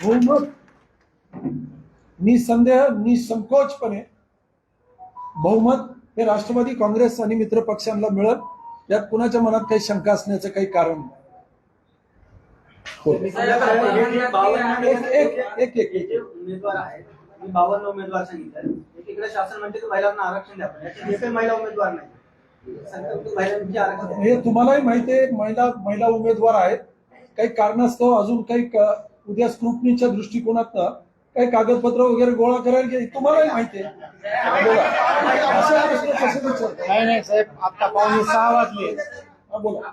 बहुमत निसंदेह निसंकोचपणे बहुमत हे राष्ट्रवादी काँग्रेस आणि मित्र पक्षांना मिळत यात कुणाच्या मनात काही शंका असण्याचं काही कारण नाही हो. एक एक एक एक हे जे उमेदवार आहेत मी बावन्न उमेदवार सांगितलं एकीकडे शासन म्हणते की महिलांना आरक्षण द्या पण याच्यात एकही महिला उमेदवार नाही. हे तुम्हालाही माहिती आहे महिला महिला उमेदवार आहेत काही कारणास्तव अजून काही उद्या स्क्रुटनीच्या दृष्टिकोनातनं काही कागदपत्र वगैरे गोळा करायला गेले तुम्हालाही माहिती आहे. बोला. असे प्रश्न कसे विचारता नाही नाही साहेब आता पावणे सहा वाजले. हा, बोला.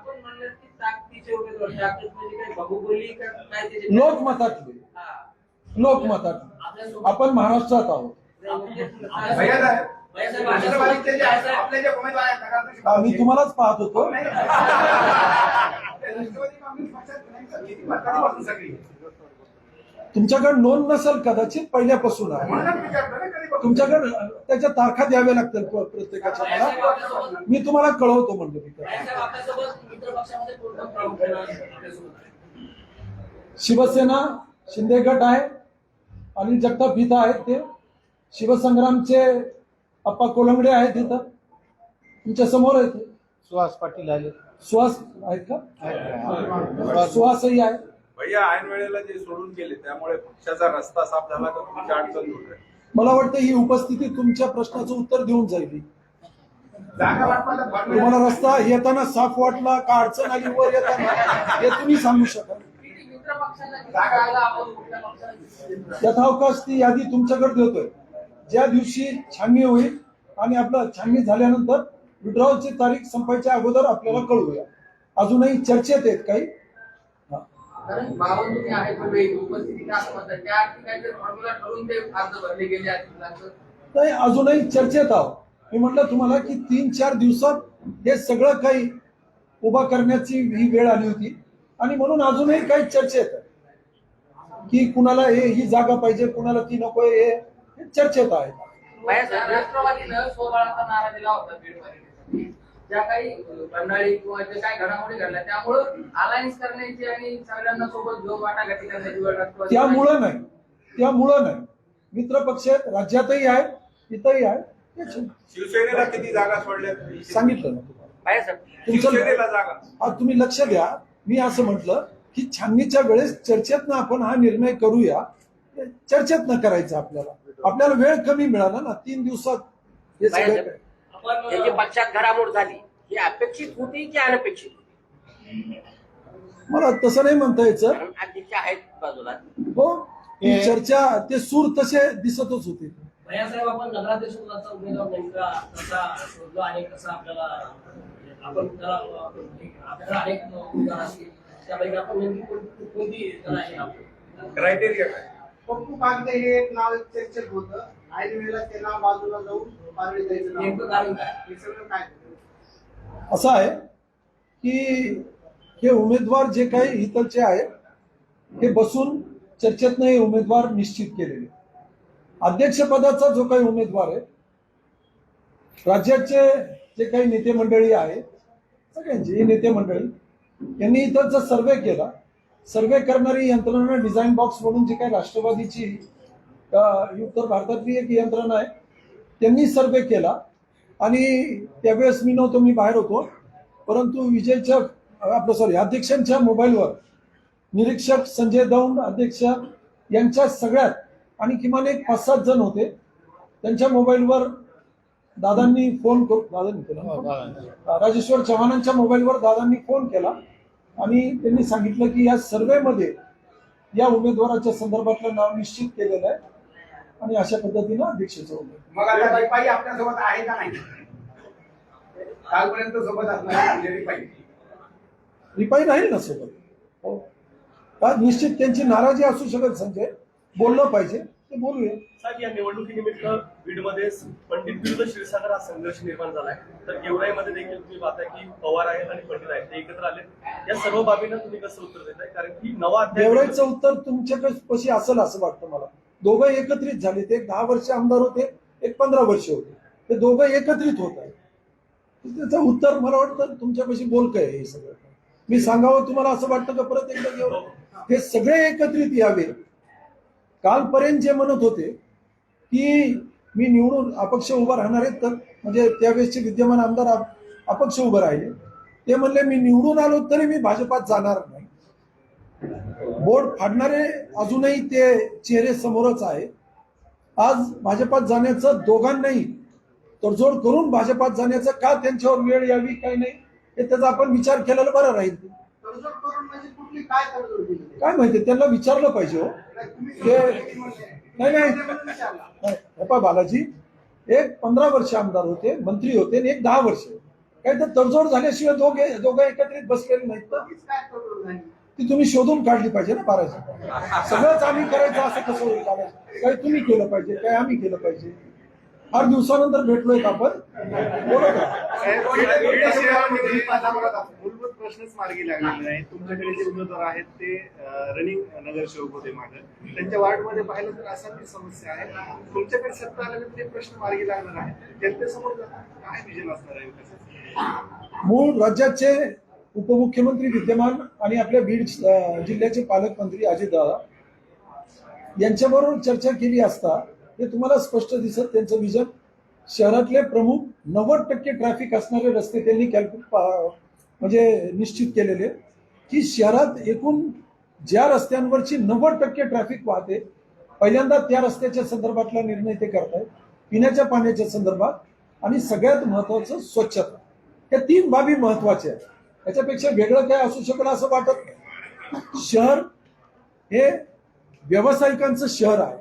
म्हणजे लोकमतातले. हा. लोकमतातले. आपण महाराष्ट्रात आहोत. आम्ही तुम्हालाच पाहत होतो. तुमच्याकडे नोंद नसेल कदाचित पहिल्यापासून आहे. तुमच्याकडे त्याच्या तारखा द्याव्या लागतील प्रत्येकाच्या मला. मी तुम्हाला कळवतो म्हणलं मी भैया साहेब, आपल्यासोबत मित्र पक्षामध्ये पूर्ण प्रामुख्याने आपल्यासोबत. आहे. शिवसेना शिंदे गट आहे अनिल जगताप इथं आहेत ते. शिवसंग्रामचे अप्पा कोलंगडे आहेत इथं. तुमच्यासमोर आहेत. सुहास पाटील आले सुहास आहेत का? सुहासही आहे भैया ऐन वेळेला जे सोडून गेले त्यामुळे पक्षाचा रस्ता साफ झाला का तुमची अडचण दूर मला वाटतं ही उपस्थिती तुमच्या प्रश्नाचं उत्तर देऊन जाईल. तुम्हाला रस्ता येताना साफ वाटला का अडचण आली वर येताना हे तुम्ही सांगू शकाल? यथावकाश ती यादी तुमच्याकडे देतोय. ज्या दिवशी छाननी होईल आणि आपलं छाननी झाल्यानंतर विड्रॉलची तारीख संपायच्या अगोदर आपल्याला कळूया. अजूनही चर्चेत आहेत काही. कारण बावन्न तुम्ही आहेत उपस्थिती का असं म्हणतात त्या ठिकाणी जर फॉर्म्युला ठरवून ते अर्ज भरले गेले आहेत मुलांचं. नाही अजूनही चर्चेत आहोत. मी म्हटलं तुम्हाला की तीन चार दिवसात हे सगळं काही उभा करण्याची ही वेळ आली होती. आणि म्हणून अजूनही काही चर्चेत. आहे की कुणाला हे ही जागा पाहिजे कुणाला ती नको हे हे चर्चेत आहे राष्ट्रवादीनं स्वबळाचा नारा दिला होता ज्या काही बंडाळी किंवा जे काही घडामोडी घडल्या त्यामुळं अलायन्स करण्याची आणि सगळ्यांना सोबत घेऊन वाटाघाटी करण्याची वेळ राष्ट्रवादी त्यामुळं नाही. त्यामुळं नाही. मित्र पक्ष आहेत, राज्यातही आहेत इथंही आहे हे शिवसेनेला किती जागा सोडल्या सांगितलं ना तुम्हाला. जागा. हा तुम्ही लक्ष द्या. मी असं म्हटलं की छाननीच्या वेळेस चर्चेतनं आपण हा निर्णय करूया. चर्चेतनं करायचं आपल्याला. आपल्याला वेळ कमी मिळाला ना तीन दिवसात. हे सगळं हे जी पक्षात घडामोड झाली. ही अपेक्षित होती की अनपेक्षित होती? मला तसं नाही म्हणता यायचं. कारण अध्यक्ष आहेत बाजूला. हो ती चर्चा ते सूर तसे दिसतच होते. भैयासाहेब आपण नगराध्यक्ष पदाचा उमेदवार नेमका कसा शोधला आणि कसा आपल्याला आपण त्याला आपल्याला अनेक उमेदवार असतील. त्यापैकी आपण नेमकी कोण- कोणती त्याला हे आपण? क्रायटेरिया काय? पप्पू कागदे हे एक नाव चर्चेत होतं. ऐन वेळेला ते नाव बाजूला जाऊन हे असं आहे की हे उमेदवार जे काही इथलचे आहेत हे बसून चर्चेतनं हे उमेदवार निश्चित केलेले. अध्यक्षपदाचा जो काही उमेदवार आहे राज्याचे जे काही नेते मंडळी आहेत सगळ्यांची ही नेते मंडळी यांनी इथलचा सर्वे केला. सर्वे करणारी यंत्रणा डिझाईन बॉक्स म्हणून जी काही राष्ट्रवादीची उत्तर भारतातली एक यंत्रणा आहे त्यांनी सर्वे केला. आणि त्यावेळेस मी नव्हतो मी बाहेर होतो. परंतु विजयच्या आपलं सॉरी अध्यक्षांच्या मोबाईलवर निरीक्षक संजय दौंड अध्यक्ष यांच्या सगळ्यात आणि किमान एक पाच सात जण होते. त्यांच्या मोबाईलवर दादांनी फोन करू दादांनी केला. हो? राजेश्वर चव्हाणांच्या मोबाईलवर दादांनी फोन केला. आणि त्यांनी सांगितलं की या सर्वेमध्ये या उमेदवाराच्या संदर्भातलं नाव निश्चित केलेलं आहे. आणि अशा पद्धतीनं अध्यक्षाचं उमेदवार मग आता रिपाई आपल्यासोबत आहे का नाही? कालपर्यंत सोबत असणार म्हणजे रिपाई रिपाई राहील ना सोबत? हो. का निश्चित त्यांची नाराजी असू शकत संजय. बोललं पाहिजे ते बोलूया. साहेब या निवडणुकीनिमित्त बीडमध्ये पंडित विरुद्ध क्षीरसागर हा संघर्ष निर्माण झालाय. तर गेवराईमध्ये देखील तुम्ही पाहताय की पवार आहेत आणि पंडित आहेत ते एकत्र आले. या सर्व बाबींना तुम्ही कसं उत्तर देताय? कारण की नवा अध्याय देवराईचं उत्तर तुमच्याकडे कशी असेल असं वाटतं मला. दोघं एकत्रित झाले ते. एक दहा वर्ष आमदार होते एक पंधरा वर्ष होते. ते दोघं एकत्रित होत आहेत. त्याचं उत्तर मला वाटतं तुमच्यापाशी बोलकं आहे हे सगळं. मी सांगावं तुम्हाला असं वाटतं का परत एकदा घेऊन हे सगळे एकत्रित यावे. कालपर्यंत जे म्हणत होते की मी निवडून अपक्ष उभा राहणार आहेत तर म्हणजे त्यावेळेसचे विद्यमान आमदार अपक्ष उभं राहिले. ते म्हणले मी निवडून आलो तरी मी भाजपात जाणार नाही. बोर्ड फाडणारे अजूनही ते चेहरे समोरच आहे. आज भाजपात जाण्याचं दोघांनाही तडजोड करून भाजपात जाण्याचं का त्यांच्यावर वेळ यावी काही नाही हे त्याचा आपण विचार केलेला बरं राहील. म्हणजे काय काय माहिती त्यांना विचारलं पाहिजे हो. नाही नाही बालाजी एक पंधरा वर्ष आमदार होते मंत्री होते आणि एक दहा वर्ष. काही तर तडजोड झाल्याशिवाय दोघे दोघं एकत्रित बसलेले नाहीत काय ती तुम्ही शोधून काढली पाहिजे ना बाराची सगळंच आम्ही करायचं असं कसं होईल काही तुम्ही केलं पाहिजे काही आम्ही केलं पाहिजे. फार दिवसानंतर भेटलोय का आपण? बोला का? मूलभूत प्रश्नच मार्गी लागलेले नाही तुमच्याकडे जे उमेदवार आहेत ते रनिंग नगरसेवक होते मागे. त्यांच्या वार्डमध्ये पाहिलं तर असा ती समस्या आहे. तुमच्याकडे सत्ता आल्यानंतर ते प्रश्न मार्गी लागणार आहे जनतेसमोर काय विजन असणार आहे? मूळ राज्याचे उपमुख्यमंत्री विद्यमान आणि आपल्या बीड जिल्ह्याचे पालकमंत्री अजितदादा यांच्याबरोबर चर्चा केली असता हे तुम्हाला स्पष्ट दिसत त्यांचं विजन शहरातले प्रमुख नव्वद टक्के ट्रॅफिक असणारे रस्ते त्यांनी कॅल्क्युलेट म्हणजे निश्चित केलेले. की शहरात एकूण ज्या रस्त्यांवरची नव्वद टक्के ट्रॅफिक वाहते पहिल्यांदा त्या रस्त्याच्या संदर्भातला निर्णय ते करतायत पिण्याच्या पाण्याच्या संदर्भात आणि सगळ्यात महत्वाचं स्वच्छता. या तीन बाबी महत्त्वाच्या आहेत. याच्यापेक्षा वेगळं काय असू शकलं असं वाटत नाही. शहर हे व्यावसायिकांचं शहर आहे.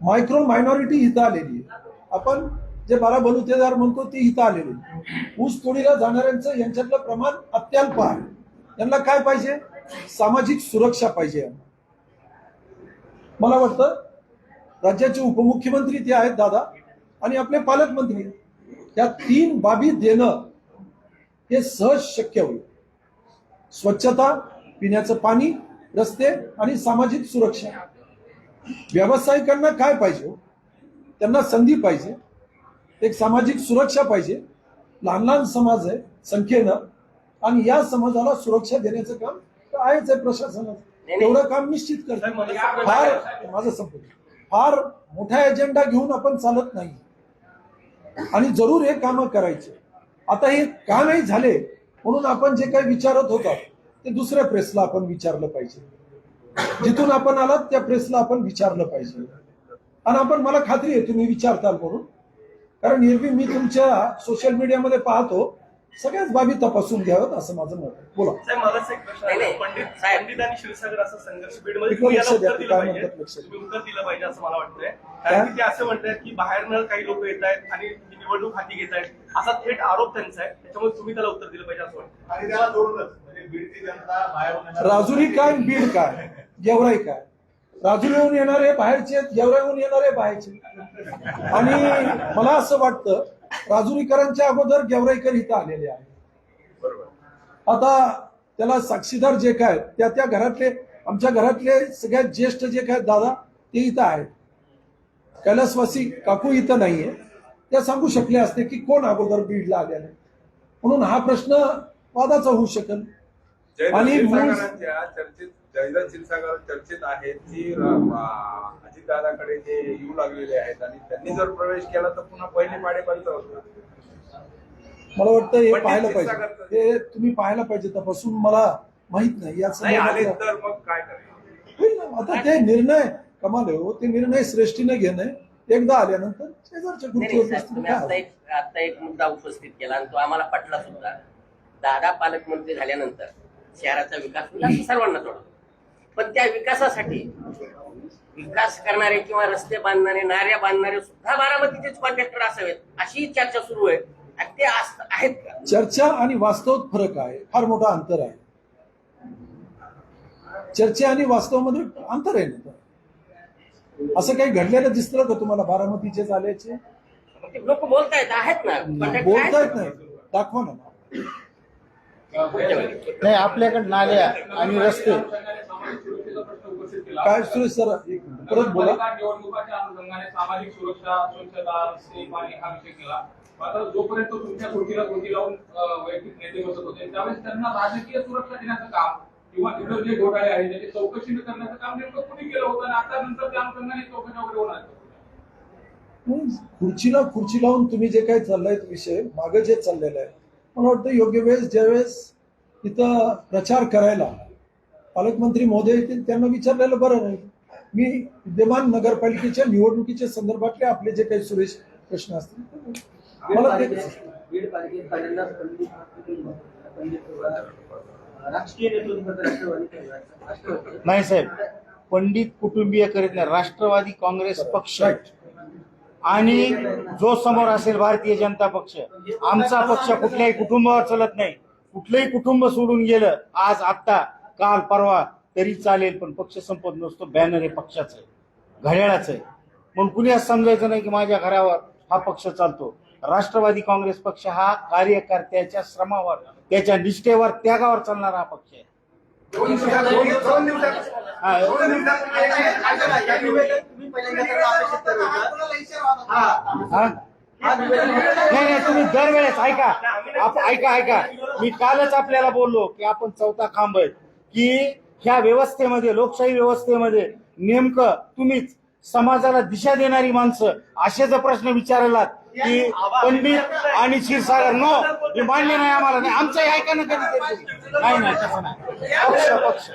मायक्रो मायनॉरिटी इथं आलेली आहे. आपण जे बारा बलुतेदार म्हणतो ती इथं आलेली ऊस तोडीला जाणाऱ्यांचं यांच्यातलं प्रमाण अत्यल्प आहे. त्यांना काय पाहिजे? सामाजिक सुरक्षा पाहिजे. मला वाटतं राज्याचे उपमुख्यमंत्री ते आहेत दादा आणि आपले पालकमंत्री. या तीन बाबी देणं हे सहज शक्य होईल. स्वच्छता पिण्याचं पाणी रस्ते आणि सामाजिक सुरक्षा. व्यावसायिकांना काय पाहिजे हो? त्यांना संधी पाहिजे. एक सामाजिक सुरक्षा पाहिजे. लहान लहान समाज आहे संख्येनं आणि या समाजाला सुरक्षा देण्याचं काम आहेच आहे प्रशासनाचं. तेवढं काम निश्चित करतं. फार माझं संपत फार मोठा एजेंडा घेऊन आपण चालत नाही. आणि जरूर हे कामं करायचे. आता हे का नाही झाले म्हणून आपण जे काही विचारत होतो ते दुसऱ्या प्रेसला आपण विचारलं पाहिजे. जिथून आपण आलात त्या प्रेसला आपण विचारलं पाहिजे. आणि आपण मला खात्री आहे तुम्ही विचारताल म्हणून. कारण एरवी मी तुमच्या सोशल मीडियामध्ये पाहतो सगळ्याच बाबी तपासून घ्याव्यात असं माझं मत आहे. बोला. पंडित आणि क्षीरसागर असा संघर्ष बीडमध्ये इकडं तुम्ही याला लक्ष द्या, उत्तर दिलं पाहिजे. म्हणतात लक्ष द्या. तुम्ही उत्तर दिलं पाहिजे असं मला वाटतंय. कारण की ते असं म्हणतात की बाहेरनं काही लोक येत आहेत आणि निवडणूक हाती घेत आहेत. असा थेट आरोप त्यांचा आहे. त्याच्यामुळे तुम्ही त्याला उत्तर दिलं पाहिजे असं वाटतं. आणि त्याला जोडूनच म्हणजे बीडची जनता राजुरी काय बीड काय? गेवराई काय? राजुरीहून येणारे बाहेरचे आहेत, गेवराईहून येणारे बाहेरचे आणि मला असं वाटतं राजुरीकरांच्या अगोदर गेवराईकर इथं आलेले आहेत. बरोबर. आता त्याला साक्षीदार जे काय त्या त्या घरातले आमच्या घरातले सगळ्यात ज्येष्ठ जे काय दादा ते इथं आहेत. कैलासवासी काकू इथं नाहीये. त्या सांगू शकले असते की कोण अगोदर बीडला आलेले म्हणून हा प्रश्न वादाचा होऊ शकेल. आणि चर्चेत जयदत्त क्षीरसागर चर्चेत आहेत की अजितदादाकडे ते येऊ लागलेले आहेत आणि त्यांनी जर प्रवेश केला तर पुन्हा पहिले पाडेपर्यंत होतं मला वाटतं हे पाहायला पाहिजे. हे तुम्ही पाहायला पाहिजे तपासून मला माहीत नाही. या नाही आले तर मग काय करायचं. आता ते निर्णय कमाल हो. ते निर्णय श्रेष्ठीने घेणं एकदा आल्यानंतर शेजारच्या नाही, खुर्चीवर नाही, साहेब, बसतील. तुम्ही काय आता एक आता एक मुद्दा उपस्थित केला आणि तो आम्हाला पटला सुद्धा. दादा पालकमंत्री झाल्यानंतर शहराचा विकास होईल असं सर्वांना थोडं. पण त्या विकासासाठी विकास करणारे किंवा रस्ते बांधणारे नाऱ्या बांधणारे सुद्धा बारामतीचेच कॉन्ट्रॅक्टर असावेत अशी चर्चा सुरू आहे. आणि ते आहेत का? चर्चा आणि वास्तव फरक आहे. फार मोठा अंतर आहे. चर्चा आणि वास्तवमध्ये अंतर आहे ना? असं काही घडलेलं दिसतं का तुम्हाला बारामतीचे झाल्याचे? लोक बोलतायत आहेत ना कॉन्ट्रॅक्टर बोलता येत आहेत नाही दाखवा ना. नाही आपल्याकडे नाल्या आणि रस्ते. काय सुरेश सर? मिनिट, परत बोला. निवडणुकाच्या अनुषंगाने सामाजिक सुरक्षा स्वच्छता रस्ते पाणी हा विषय केला. मात्र जोपर्यंत तुमच्या खुर्चीला खुर्ची लावून वैयक्तिक नेते बसत होते त्यावेळेस त्यांना राजकीय सुरक्षा देण्याचं काम किंवा इतर जे घोटाळे आहेत त्याची चौकशी न करण्याचं काम नेमकं कुणी केलं होतं? आणि आता नंतर त्या अनुषंगाने चौकशा वगैरे होणार खुर्चीला खुर्ची लावून तुम्ही जे काही चाललंय तो विषय मागे जे चाललेलं आहे मला वाटतं योग्य वेळेस ज्यावेळेस इथं प्रचार करायला पालकमंत्री महोदय येतील त्यांना विचारलेलं बरं नाही. मी विद्यमान नगरपालिकेच्या निवडणुकीच्या संदर्भातले आपले जे काही सुरेश प्रश्न असतील मला ते नाही साहेब पंडित कुटुंबीय करीत नाही राष्ट्रवादी काँग्रेस पक्ष आणि जो समोर असेल भारतीय जनता पक्ष आमचा पक्ष कुठल्याही कुटुंबावर चलत नाही. कुठलंही कुटुंब सोडून गेलं आज आत्ता काल परवा तरी चालेल पण पक्ष संपत नसतो बॅनर हे पक्षाचं आहे घड्याळाचं आहे. म्हणून कुणी असं समजायचं नाही की माझ्या घरावर हा पक्ष चालतो? राष्ट्रवादी काँग्रेस पक्ष हा कार्यकर्त्याच्या श्रमावर. त्याच्या निष्ठेवर त्यागावर चालणारा हा पक्ष आहे. दोन दिवसात दोन दोन दिवसात. हा, दोन दिवसात तुम्ही पहिल्यांदा त्याला अपेक्षित करत होता. हा. हा? हा निवेदन नाही नाही तुम्ही दरवेळेस ऐका. आप- ऐका ऐका. मी कालच आपल्याला बोललो की आपण चौथा खांब आहे की ह्या व्यवस्थेमध्ये लोकशाही व्यवस्थेमध्ये नेमकं तुम्हीच समाजाला दिशा देणारी माणसं असे जर प्रश्न विचारलात की पंडित आणि क्षीरसागर नो हे मान्य नाही आम्हाला नाही. आमचंही ऐका ना कधी. नाही. नाही तसं नाही. पक्ष पक्ष.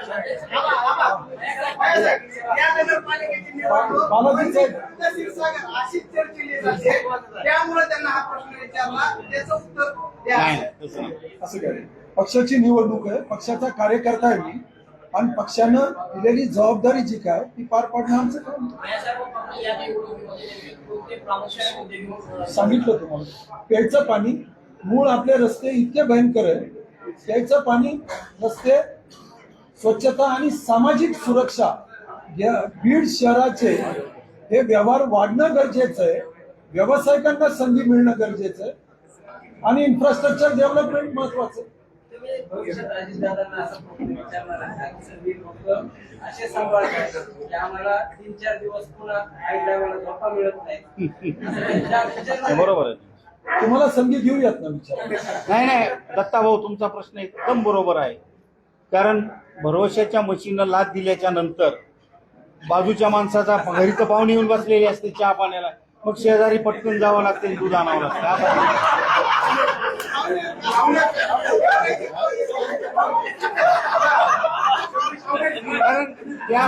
बालाजी साहेब त्यामुळे त्यांना हा प्रश्न विचारला. त्याचं उत्तर द्या. नाही नाही, तसं नाही. असं काय पक्षाची निवडणूक आहे. पक्षाचा कार्यकर्ता आहे मी. आणि पक्षानं दिलेली जबाबदारी जी काय ती पार पाडणं आमचं काम सांगितलं तुम्हाला. प्यायचं पाणी मूळ आपले रस्ते इतके भयंकर आहे प्यायचं पाणी रस्ते स्वच्छता आणि सामाजिक सुरक्षा या बीड शहराचे हे व्यवहार वाढणं गरजेचं आहे. व्यावसायिकांना संधी मिळणं गरजेचं आहे. आणि इन्फ्रास्ट्रक्चर डेव्हलपमेंट महत्वाचं आहे. भविष्यात अजितदादांना असा प्रश्न विचारणार आहे. का? सगळी लोक असे सांभाळतात की आम्हाला तीन चार दिवस पुन्हा आई टायमाला झोपा मिळत नाही. हे बरोबर आहे. तुम्हाला संधी घेऊयात ना विचार. नाही नाही. दत्ता भाऊ तुमचा प्रश्न एकदम बरोबर आहे. कारण भरवशाच्या मशीनला लाद दिल्याच्या नंतर बाजूच्या माणसाचा घरी तर पाहुणे येऊन बसलेली असते चहा पाण्याला. मग शेजारी पटकन जावं लागते दूध आणावं लागतं. कारण त्या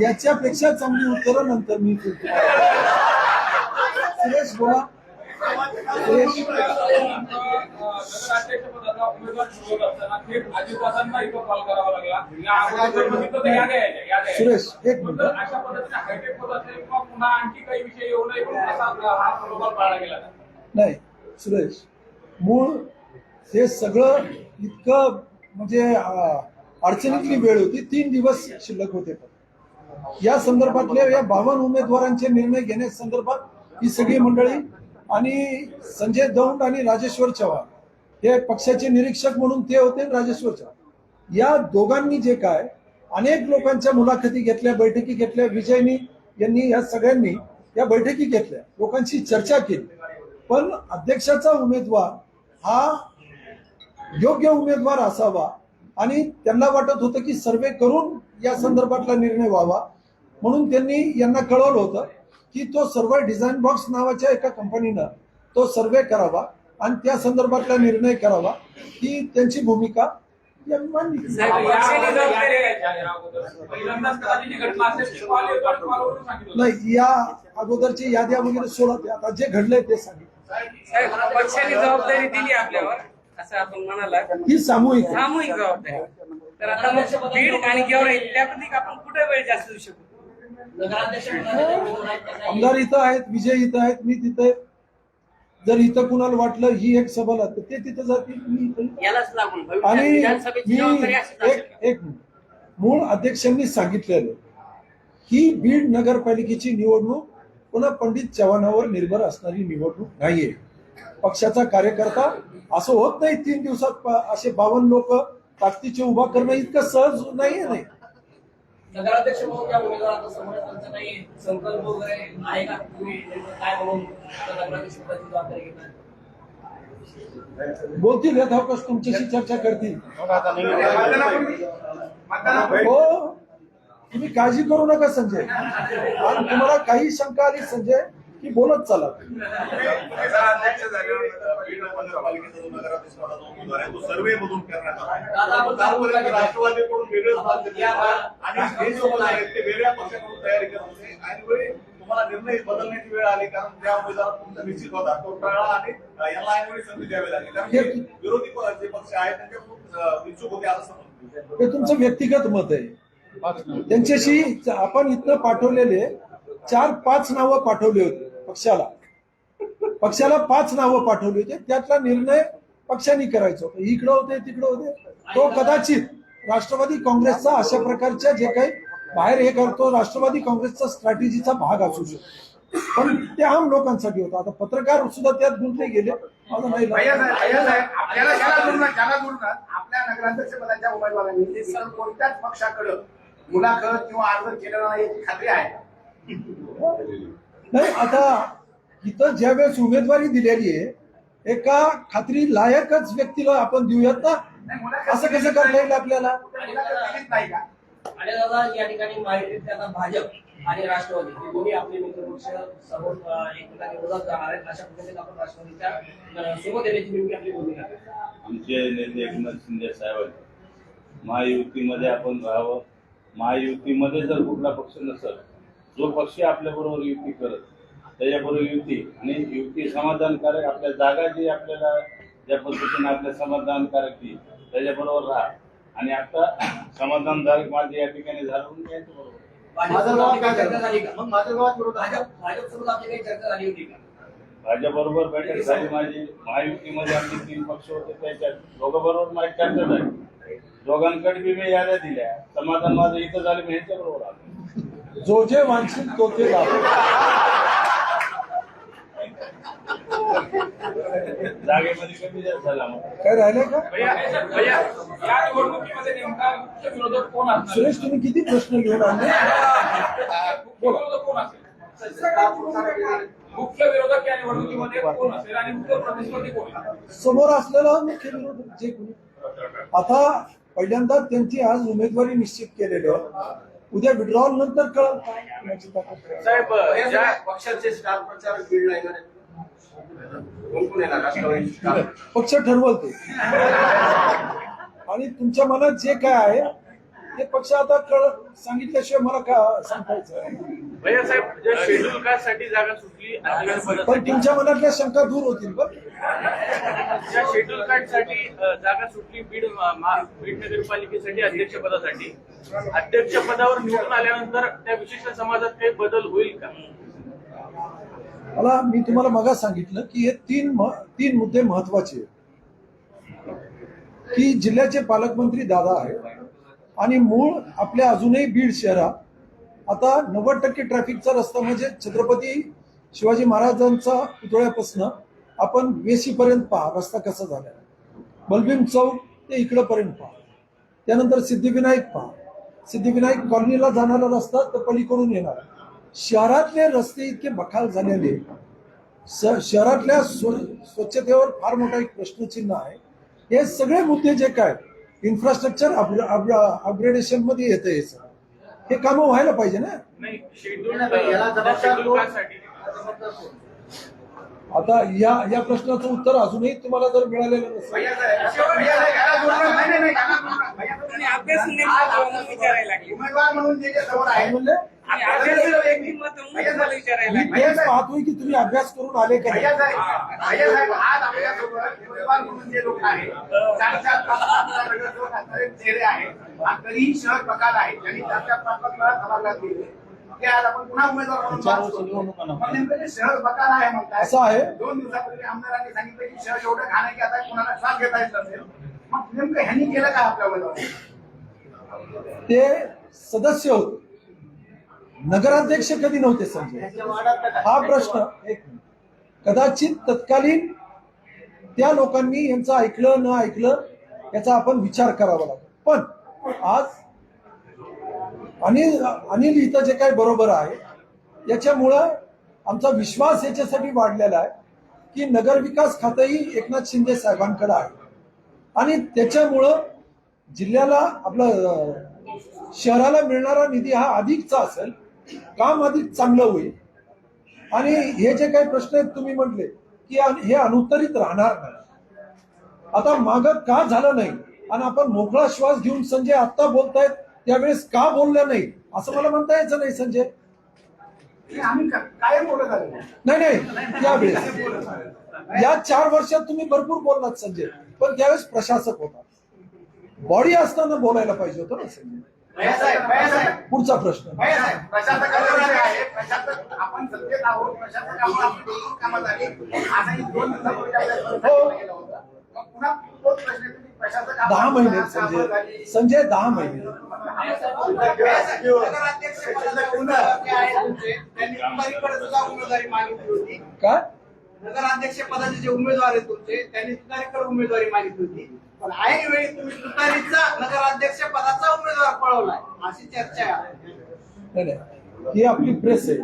याच्यापेक्षा चांगली उत्तरं नंतर मी देतो. सुरेश बोला सुरेश एक मिनिट. नाही सुरेश मूळ हे सगळं इतकं म्हणजे अडचणीतली वेळ होती. तीन दिवस शिल्लक होते. या संदर्भातल्या या बावन उमेदवारांचे निर्णय घेण्यासंदर्भात ही सगळी मंडळी आणि संजय दौंड आणि राजेश्वर चव्हाण हे पक्षाचे निरीक्षक म्हणून ते होते राजेश्वर चव्हाण. या दोघांनी जे काय अनेक लोकांच्या मुलाखती घेतल्या बैठकी घेतल्या. विजयनी यांनी या सगळ्यांनी या बैठकी घेतल्या. लोकांशी चर्चा केली. पण अध्यक्षाचा उमेदवार हा योग्य उमेदवार असावा आणि त्यांना वाटत होतं की सर्वे करून या संदर्भातला निर्णय व्हावा म्हणून त्यांनी यांना कळवलं होतं. की तो सर्वे डिझाईन बॉक्स नावाच्या एका कंपनीनं तो सर्वे करावा आणि त्या संदर्भातला निर्णय करावा ही त्यांची भूमिका. नाही या अगोदरची याद्या वगैरे सोडा. ते आता जे घडलंय ते सांगितलं. साहेब पक्षाने जबाबदारी दिली आपल्यावर असं आपण म्हणाला ही सामूहिक सामूहिक जबाबदारी. तर आता मग बीड आणि गेवराई त्यापैकी आपण कुठे वेळ जास्त देऊ शकतो आमदार इथं आहेत विजय इथं आहेत मी तिथे जर इथं कुणाला वाटलं ही एक सभा तर ते तिथं जातील आणि मी एक एक. मूळ अध्यक्षांनी सांगितलेलं ही बीड नगरपालिकेची निवडणूक पुन्हा पंडित चव्हाणावर निर्भर असणारी निवडणूक नाहीये. पक्षाचा कार्यकर्ता असं होत नाही तीन दिवसात असे बावन्न लोक ताकदीचे उभा करणं इतकं सहज नाहीये नाही. नगराध्यक्ष म्हणून या उमेदवार आता समोर त्यांचा काही संकल्प वगैरे आहे का? तुम्ही काय म्हणून त्या नगराध्यक्ष पदाची जबाबदारी घेतात बोलतील तुमच्याशी चर्चा करतील. हो. तुम्ही काळजी करू नका संजय. आणि तुम्हाला काही शंका आली संजय की बोलत चला. जो नगराध्यक्ष पदाचा उमेदवार आहे तो सर्वे मधून करण्यात आला आपण राष्ट्रवादीकडून वेगळं आणि हे जे आहेत ते वेगळ्या पक्षाकडून तयारी करत होते तुम्हाला निर्णय बदलण्याची वेळ आली कारण त्या उमेदवार तुमचा निश्चित होता तो आणि यांना ऐनवेळी संधी द्यावी लागली कारण विरोधी जे पक्ष आहेत त्यांच्याकडून इच्छुक होते असं समजतो हे तुमचं व्यक्तिगत मत आहे. त्यांच्याशी आपण इथनं पाठवलेले चार पाच नावं पाठवली होती पक्षाला. पक्षाला पाच नावं पाठवली होती. त्यातला निर्णय पक्षाने करायचा होता. इकडं होते तिकडं होते. तो कदाचित राष्ट्रवादी काँग्रेसचा अशा प्रकारच्या जे काही बाहेर हे करतो राष्ट्रवादी काँग्रेसचा स्ट्रॅटेजीचा भाग असू शकतो. पण ते आम लोकांसाठी होता. आता पत्रकार सुद्धा त्यात गुंतले गेले. माझं नाही आपल्या नगराध्यक्ष पदाच्या उमेदवारांनी इतर कोणत्याच पक्षाकडं मुलाखत किंवा अर्ज केलेला नाही खात्री आहे. नाही आता इथं ज्यावेळेस उमेदवारी दिलेली आहे एका खात्री लायकच व्यक्तीला आपण देऊयात ना? असं कसं करता येईल आपल्याला? मुलाखत दिलीच नाही का? आणि दादा या ठिकाणी माहिती आता भाजप आणि राष्ट्रवादी हे दोन्ही आपले मित्रपक्ष समोर अं, एकमेकांच्या विरोधात जाणार आहेत. अशा पद्धतीने आपण राष्ट्रवादीच्या अं, सोबत येण्याची नेमकी आपली भूमिका आहे. आमचे नेते एकनाथ शिंदे साहेब महायुतीमध्ये आपण राहावं. महायुतीमध्ये जर कुठला पक्ष नसेल जो पक्ष आपल्या बरोबर युती करत त्याच्याबरोबर युती. आणि युती समाधानकारक आपल्या जागा जी आपल्याला ज्या पद्धतीने आपल्या समाधानकारक ती त्याच्याबरोबर राहा. आणि आता समाधानकारक माझे या ठिकाणी झालं म्हणून यांच्याबरोबर भाजपसोबत आपली काही चर्चा झाली का? मग माझं गावात विरोध आहे. भाजप भाजपसोबत आपली काही चर्चा झाली होती का? माझ्याबरोबर बैठक झाली माझी. महायुतीमध्ये आमचे तीन पक्ष होते त्याच्यात दोघांबरोबर माझी चर्चा झाली. दोघांकडे बी मी याद्या दिल्या. समाधान माझं इथं झालं मी ह्यांच्याबरोबर आलो. जो जे वांछित तो ते लाभ जागेमध्ये कमी जास्त झाला मग. काय राहिलंय का? भैया भैया या निवडणुकीमध्ये नेमका मुख्य विरोधक कोण असणार? सुरेश तुम्ही किती प्रश्न घेऊन आणले? मुख्य विरोधक कोण असेल? मुख्य विरोधक या निवडणुकीमध्ये कोण असेल आणि उत्तर प्रदेशमध्ये कोण? आहे? समोर असलेला मुख्य विरोधक जे कोणी? आता पहिल्यांदा त्यांची आज उमेदवारी निश्चित केलेली आहे. उद्या विड्रॉल नंतर आहे. साहेब ज्या पक्षाचे स्टार प्रचारक बीडला येणार आहेत पक्ष ठरवल ते. आणि तुमच्या मनात जे काय आहे ते पक्ष आता कळ सांगितल्याशिवाय मला का सांगायचं भैया साहेब ज्या शेड्यूल कास्टसाठी जागा सुटली अध्यक्ष पण तुमच्या मनातल्या शंका दूर होतील बरं. ज्या शेड्यूल कास्टसाठी जागा सुटली बीड बीड नगरपालिकेसाठी अध्यक्ष पदासाठी अध्यक्ष पदावर निवडून आल्यानंतर त्या विशिष्ट समाजात काही बदल होईल का? मला मी तुम्हाला मगा सांगितलं की हे तीन म- तीन मुद्दे महत्त्वाचे आहेत. की जिल्ह्याचे पालकमंत्री दादा आहेत आणि मूळ आपल्या अजूनही बीड शहरात आता नव्वद टक्के ट्रॅफिकचा रस्ता म्हणजे छत्रपती शिवाजी महाराजांचा पुतळ्यापासून आपण वेशीपर्यंत पहा रस्ता कसा झाला बलबीम चौक ते इकडंपर्यंत पहा. त्यानंतर सिद्धिविनायक पहा. सिद्धिविनायक कॉलनीला जाणारा रस्ता तर पलीकडून येणार. शहरातले रस्ते इतके बखाल झालेले शहरातल्या स्व- स्वच्छतेवर फार मोठा एक प्रश्नचिन्ह आहे हे सगळे मुद्दे जे काय इन्फ्रास्ट्रक्चर अपग्रेडेशनमध्ये येतं हे सगळं हे कामं व्हायला पाहिजे ना नाही शेड्यूल नाही, नाही, याला जबाबदार शेड्यूल कोण? कास्टसाठी आता या या प्रश्नाचं उत्तर अजूनही तुम्हाला जर मिळालेलं नसेल भैया साहेब भैया साहेब, याला जोडणार नाही, नाही, नाही, याला जोडणार. भैया साहेब, आणि अभ्यास नेमका आज म्हणून आपल्यासमोर विचारायला लागले. उमेदवार म्हणून जे जे समोर काय आहे म्हणले आणि अभ्यास व्यक्तिमत्व म्हणून तुम्हाला विचारायला मी लागले. तेच पाहतोय की तुम्ही अभ्यास करून आले का भैया नाही? साहेब भैया साहेब आज आपल्यासोबत उमेदवार म्हणून जे लोक आहेत चार चार पाच पाच हजार नगरसेवक असणारे चेहरे आहेत आणि तरीही शहर प्रकार आहेत ज्यांनी चार चार पाच पाच वेळा सभागृहात गेले ते आज आपण पुन्हा उमेदवार म्हणून चार बात वर्ष करतो. निवडणुका नको. मग नेमकं ते शहर प्रकार आहे म्हणताय असं आहे. दोन दिवसापूर्वी आमदारांनी सांगितलं की शहर एवढं घाण आहे की आता कोणाला श्वास घेता येत नसेल मग नेमकं ह्यांनी केलं काय आपल्या उमेदवार ते सदस्य होते नगराध्यक्ष कधी नव्हते संजय? हा प्रश्न एक कदाचित तत्कालीन त्या लोकांनी यांचं ऐकलं न ऐकलं याचा आपण विचार करावा लागतो पण आज अनिल अनिल इथं जे काही बरोबर आहे याच्यामुळं आमचा विश्वास याच्यासाठी वाढलेला आहे की नगरविकास खातंही एकनाथ शिंदे साहेबांकडे आहे. आणि त्याच्यामुळं जिल्ह्याला आपलं शहराला मिळणारा निधी हा अधिकचा असेल काम अधिक चांगलं होईल. आणि हे जे काही प्रश्न आहेत तुम्ही म्हटले की हे अनुत्तरित राहणार नाही. आता माग का झालं नाही? आणि आपण मोकळा श्वास घेऊन संजय आत्ता बोलतायत त्यावेळेस का बोललं नाही? असं मला म्हणता यायचं नाही संजय. नाही नाही त्यावेळेस या चार वर्षात तुम्ही भरपूर बोललात संजय. पण त्यावेळेस प्रशासक होता. बॉडी असताना बोलायला पाहिजे होतं ना संजय. पुढचा प्रश्न. आपण सत्तेत आहोत. हो. दहा महिने संजय. संजय दहा महिने. काय नगराध्यक्ष पदाचे जे उमेदवार आहेत तुमचे त्यांनी तुतारीकडे उमेदवारी मागितली होती. पण ऐन वेळी तुम्ही तुतारीचा नगराध्यक्ष पदाचा उमेदवार पळवलाय अशी चर्चा आहे नाही नाही. ही आपली प्रेस आहे.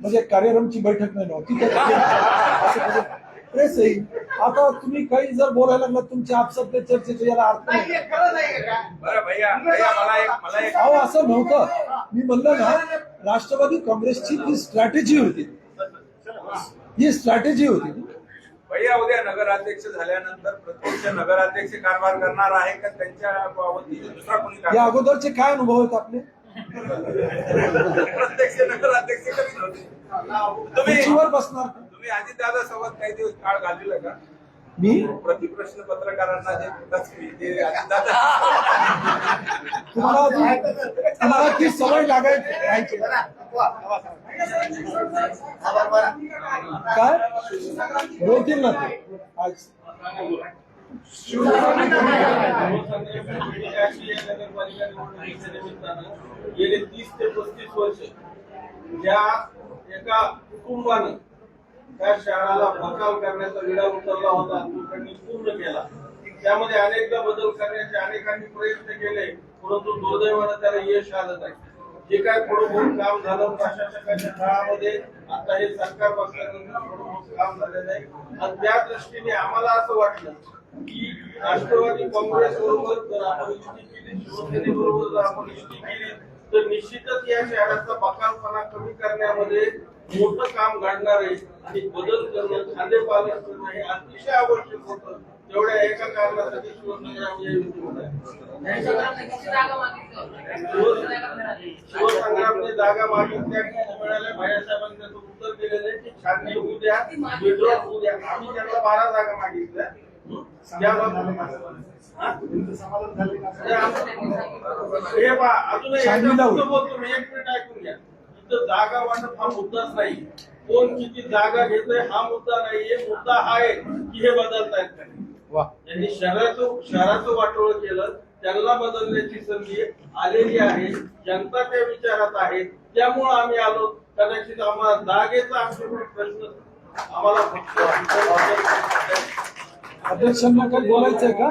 म्हणजे कार्यक्रमची बैठक नाही नव्हती. प्रेस आहे. आता तुम्ही काही जर बोलायला लागलात तुमच्या आपसातल्या चर्चेचे याला अर्थ नाही. नाही खरं नाही का? बरं भैया भैया मला एक मला एक अहो असं नव्हतं. मी म्हणलं ना राष्ट्रवादी काँग्रेसची ती स्ट्रॅटेजी होती ही. स्ट्रॅटेजी होती भैया उद्या नगराध्यक्ष झाल्यानंतर प्रत्यक्ष नगराध्यक्ष कारभार करणार आहे का? त्यांच्या वतीने दुसरा कोणी या अगोदरचे काय अनुभव आहेत आपले? प्रत्यक्ष नगराध्यक्ष कधीच होते तुम्ही खुर्चीवर बसणार? तुम्ही अजितदादा सोबत काही दिवस काळ घालविला का? मी? प्रतिप्रश्न पत्रकारांना तुम्हाला ती सवय लागायची. काय? बोलतील ना ते. आज. गेले तीस ते पस्तीस वर्ष ज्या एका कुटुंबानं त्या शहराला बचाव करण्याचा विडा उचलला होता तो त्यांनी पूर्ण केला. त्यामध्ये अनेकदा बदल करण्याचे अनेकांनी प्रयत्न केले परंतु दुर्दैवानं त्याला यश आलं नाही. जे काय थोडं काम झालं प्रशासकाच्या काळामध्ये आता हे सरकार बसल्यानंतर थोडं काम झालेलं आहे आणि त्या दृष्टीने आम्हाला असं वाटलं की राष्ट्रवादी काँग्रेस बरोबर जर आपण युती केली शिवसेनेबरोबर जर आपण युती केली तर निश्चितच या शहराचा बकालपणा कमी करण्यामध्ये मोठं काम घडणार आहे आणि बदल करणं खांदे पालन करणं हे अतिशय आवश्यक होतं. तेवढ्या एका कारणासाठी शिवसंग्रामने जागा मागितल्या मिळाल्या भैयासाहेबांनी त्याचं उत्तर दिलेलं आहे की छाननी होऊ द्या विड्रॉ होऊ द्या. आम्ही त्यांना बारा जागा मागितल्या. हं? पहा अजून एक मिनिट ऐकून घ्या. जागा वाटप हा मुद्दाच नाही. कोण किती जागा घेतोय हा मुद्दा नाहीये मुद्दा हा आहे की हे बदलतायत का त्यांनी शहराचं शहराचं वाटोळ केलं. त्यांना बदलण्याची संधी आलेली आहे. जनता त्या विचारात आहे. त्यामुळं आम्ही आलो. कदाचित आम्हाला जागेचा आमच्याकडे प्रश्न आम्हाला फक्त अध्यक्षांना काही बोलायचंय का?